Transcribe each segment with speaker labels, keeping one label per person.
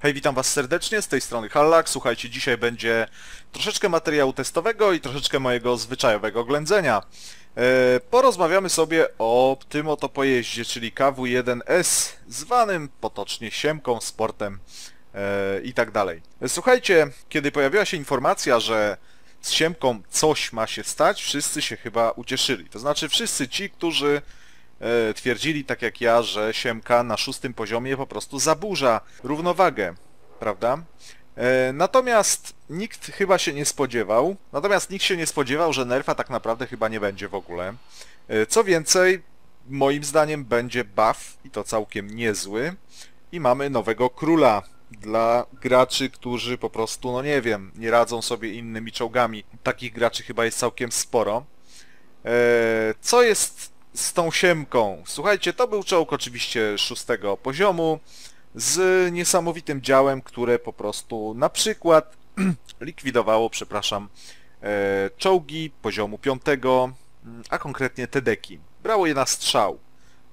Speaker 1: Hej, witam Was serdecznie, z tej strony Hallak. Słuchajcie, dzisiaj będzie troszeczkę materiału testowego i troszeczkę mojego zwyczajowego ględzenia. E, porozmawiamy sobie o tym oto pojeździe, czyli KW1S, zwanym potocznie siemką, sportem e, i tak dalej. Słuchajcie, kiedy pojawiła się informacja, że z siemką coś ma się stać, wszyscy się chyba ucieszyli. To znaczy wszyscy ci, którzy twierdzili, tak jak ja, że siemka na szóstym poziomie po prostu zaburza równowagę, prawda? E, Natomiast nikt chyba się nie spodziewał, natomiast nikt się nie spodziewał, że nerfa tak naprawdę chyba nie będzie w ogóle. E, Co więcej, moim zdaniem będzie buff i to całkiem niezły i mamy nowego króla dla graczy, którzy po prostu, no nie wiem, nie radzą sobie innymi czołgami. Takich graczy chyba jest całkiem sporo. E, Co jest z tą siemką? Słuchajcie, to był czołg oczywiście szóstego poziomu z niesamowitym działem, które po prostu na przykład likwidowało, przepraszam, e, czołgi poziomu piątego, mm, a konkretnie te deki. Brało je na strzał.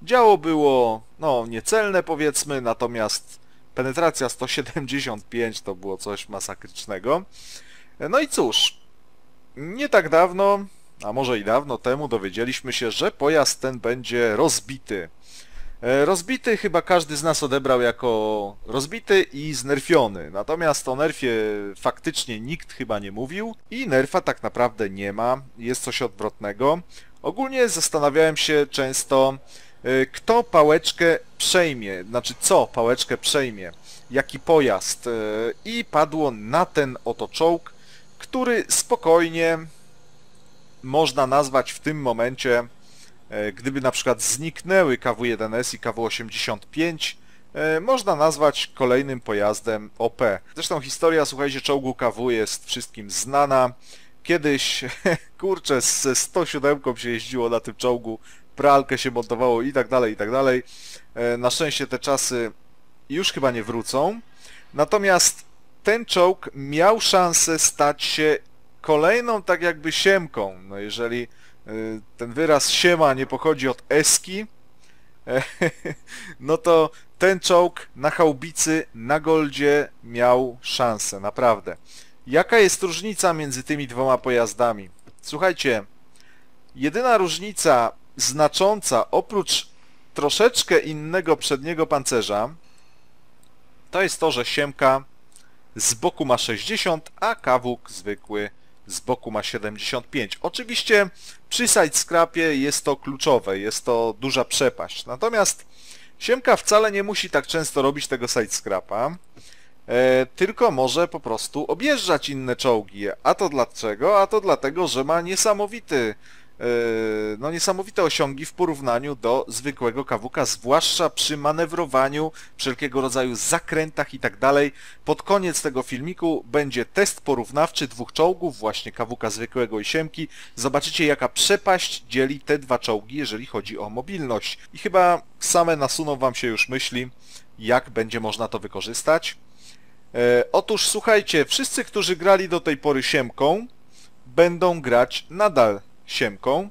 Speaker 1: Działo było, no, niecelne powiedzmy, natomiast penetracja 175 to było coś masakrycznego. E, No i cóż, nie tak dawno, a może i dawno temu dowiedzieliśmy się, że pojazd ten będzie rozbity. E, Rozbity chyba każdy z nas odebrał jako rozbity i znerfiony. Natomiast o nerfie faktycznie nikt chyba nie mówił i nerfa tak naprawdę nie ma. Jest coś odwrotnego. Ogólnie zastanawiałem się często, e, kto pałeczkę przejmie, znaczy co pałeczkę przejmie, jaki pojazd. e, I padło na ten oto czołg, który spokojnie można nazwać w tym momencie E, Gdyby na przykład zniknęły KW1S i KW85, e, można nazwać kolejnym pojazdem OP. Zresztą historia, słuchajcie, czołgu KW jest wszystkim znana. Kiedyś, kurczę, ze 107 się jeździło na tym czołgu, pralkę się montowało i tak dalej, i tak dalej. E, Na szczęście te czasy już chyba nie wrócą. Natomiast ten czołg miał szansę stać się kolejną tak jakby siemką. No jeżeli y, ten wyraz siema nie pochodzi od eski, no to ten czołg na chałbicy, na goldzie miał szansę, naprawdę. Jaka jest różnica między tymi dwoma pojazdami? Słuchajcie, jedyna różnica znacząca oprócz troszeczkę innego przedniego pancerza to jest to, że siemka z boku ma 60, a kawuk zwykły z boku ma 75. Oczywiście przy side scrapie jest to kluczowe, jest to duża przepaść. Natomiast Siemka wcale nie musi tak często robić tego side scrapa, e, tylko może po prostu objeżdżać inne czołgi. A to dlaczego? A to dlatego, że ma niesamowity no niesamowite osiągi w porównaniu do zwykłego kawuka, zwłaszcza przy manewrowaniu, wszelkiego rodzaju zakrętach i tak dalej. Pod koniec tego filmiku będzie test porównawczy dwóch czołgów, właśnie kawuka zwykłego i siemki. Zobaczycie jaka przepaść dzieli te dwa czołgi, jeżeli chodzi o mobilność. I chyba same nasuną wam się już myśli, jak będzie można to wykorzystać. E, otóż słuchajcie, wszyscy, którzy grali do tej pory siemką, będą grać nadal siemką,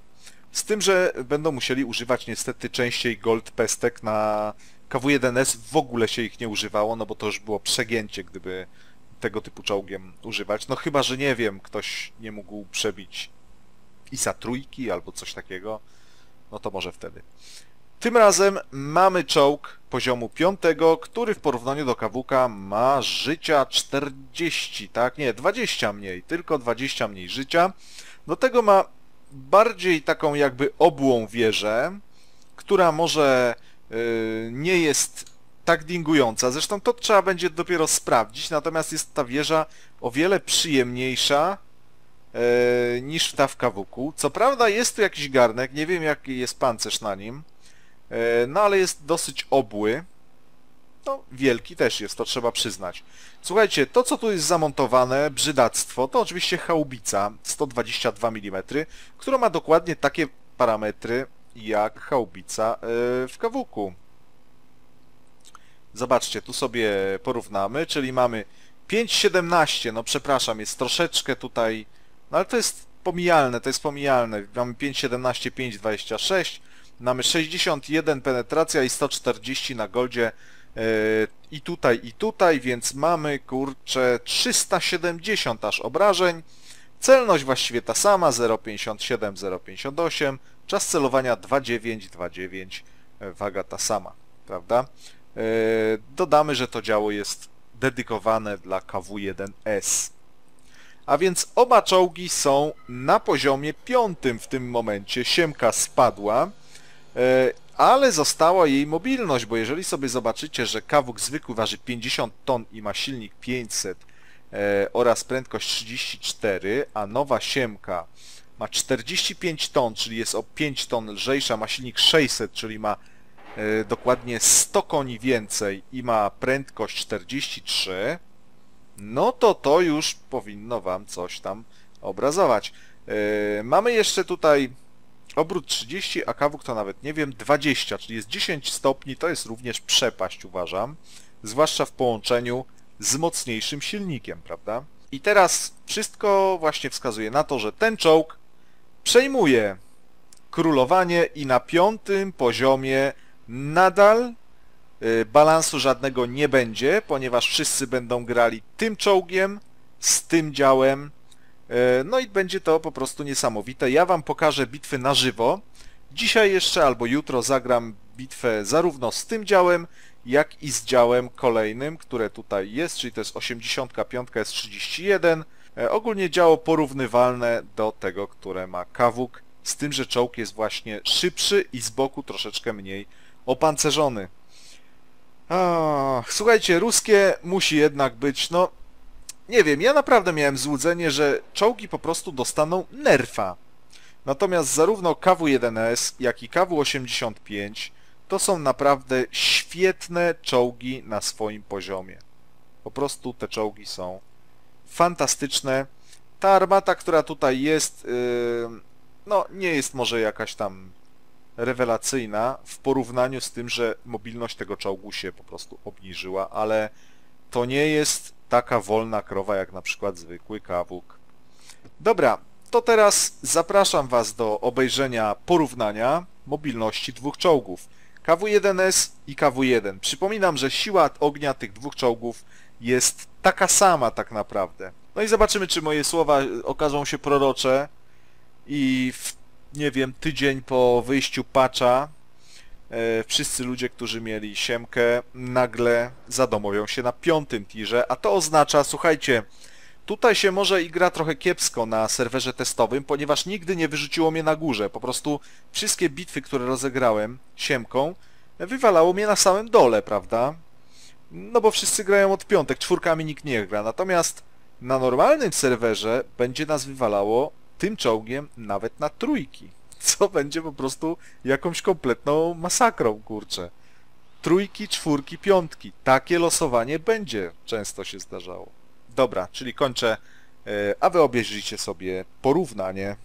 Speaker 1: z tym, że będą musieli używać niestety częściej gold pestek na KW1S w ogóle się ich nie używało, no bo to już było przegięcie, gdyby tego typu czołgiem używać. No chyba, że nie wiem, ktoś nie mógł przebić ISA trójki albo coś takiego, no to może wtedy. Tym razem mamy czołg poziomu 5, który w porównaniu do kawuka ma życia 40, tak? Nie, 20 mniej, tylko 20 mniej życia. Do tego ma bardziej taką jakby obłą wieżę, która może yy, nie jest tak dingująca. Zresztą to trzeba będzie dopiero sprawdzić, natomiast jest ta wieża o wiele przyjemniejsza yy, niż ta w kawuku. Co prawda jest tu jakiś garnek, nie wiem jaki jest pancerz na nim, yy, no ale jest dosyć obły. No, wielki też jest, to trzeba przyznać. Słuchajcie, to co tu jest zamontowane, brzydactwo, to oczywiście chałbica 122 mm, która ma dokładnie takie parametry jak chałbica yy, w kawuku. Zobaczcie, tu sobie porównamy, czyli mamy 5,17, no przepraszam, jest troszeczkę tutaj, no ale to jest pomijalne, to jest pomijalne. Mamy 5,17, 5,26, mamy 61 penetracja i 140 na goldzie e, i tutaj, i tutaj, więc mamy, kurczę, 370 aż obrażeń. Celność właściwie ta sama, 0,57, 0,58. Czas celowania 2,9, 2,9. e, Waga ta sama, prawda? E, Dodamy, że to działo jest dedykowane dla KW-1S. A więc oba czołgi są na poziomie piątym w tym momencie. Siemka spadła, e, ale została jej mobilność, bo jeżeli sobie zobaczycie, że kawuk zwykły waży 50 ton i ma silnik 500 e, oraz prędkość 34, a nowa siemka ma 45 ton, czyli jest o 5 ton lżejsza, ma silnik 600, czyli ma e, dokładnie 100 koni więcej i ma prędkość 43, no to to już powinno Wam coś tam obrazować. Yy, mamy jeszcze tutaj obrót 30, a kawuk to nawet nie wiem, 20, czyli jest 10 stopni, to jest również przepaść uważam, zwłaszcza w połączeniu z mocniejszym silnikiem, prawda? I teraz wszystko właśnie wskazuje na to, że ten czołg przejmuje królowanie i na piątym poziomie nadal y, balansu żadnego nie będzie, ponieważ wszyscy będą grali tym czołgiem, z tym działem, no i będzie to po prostu niesamowite. Ja Wam pokażę bitwy na żywo. Dzisiaj jeszcze albo jutro zagram bitwę zarówno z tym działem, jak i z działem kolejnym, które tutaj jest, czyli to jest 85 S31. E, Ogólnie działo porównywalne do tego, które ma Kawuk, z tym, że czołg jest właśnie szybszy i z boku troszeczkę mniej opancerzony. Słuchajcie, ruskie musi jednak być, no nie wiem, ja naprawdę miałem złudzenie, że czołgi po prostu dostaną nerfa. Natomiast zarówno KW-1S, jak i KW-85 to są naprawdę świetne czołgi na swoim poziomie. Po prostu te czołgi są fantastyczne. Ta armata, która tutaj jest, yy, no nie jest może jakaś tam rewelacyjna w porównaniu z tym, że mobilność tego czołgu się po prostu obniżyła, ale to nie jest taka wolna krowa jak na przykład zwykły kawuk. Dobra, to teraz zapraszam Was do obejrzenia porównania mobilności dwóch czołgów. KW-1S i KW-1. Przypominam, że siła ognia tych dwóch czołgów jest taka sama tak naprawdę. No i zobaczymy, czy moje słowa okażą się prorocze i w, nie wiem, tydzień po wyjściu patcha wszyscy ludzie, którzy mieli siemkę, nagle zadomowią się na piątym tirze, a to oznacza, słuchajcie, tutaj się może i gra trochę kiepsko na serwerze testowym, ponieważ nigdy nie wyrzuciło mnie na górze. Po prostu wszystkie bitwy, które rozegrałem siemką, wywalało mnie na samym dole, prawda? No bo wszyscy grają od piątek, czwórkami nikt nie gra. Natomiast na normalnym serwerze będzie nas wywalało tym czołgiem nawet na trójki. Co będzie po prostu jakąś kompletną masakrą, kurczę. Trójki, czwórki, piątki. Takie losowanie będzie. Często się zdarzało. Dobra, czyli kończę, e, a wy obejrzyjcie sobie porównanie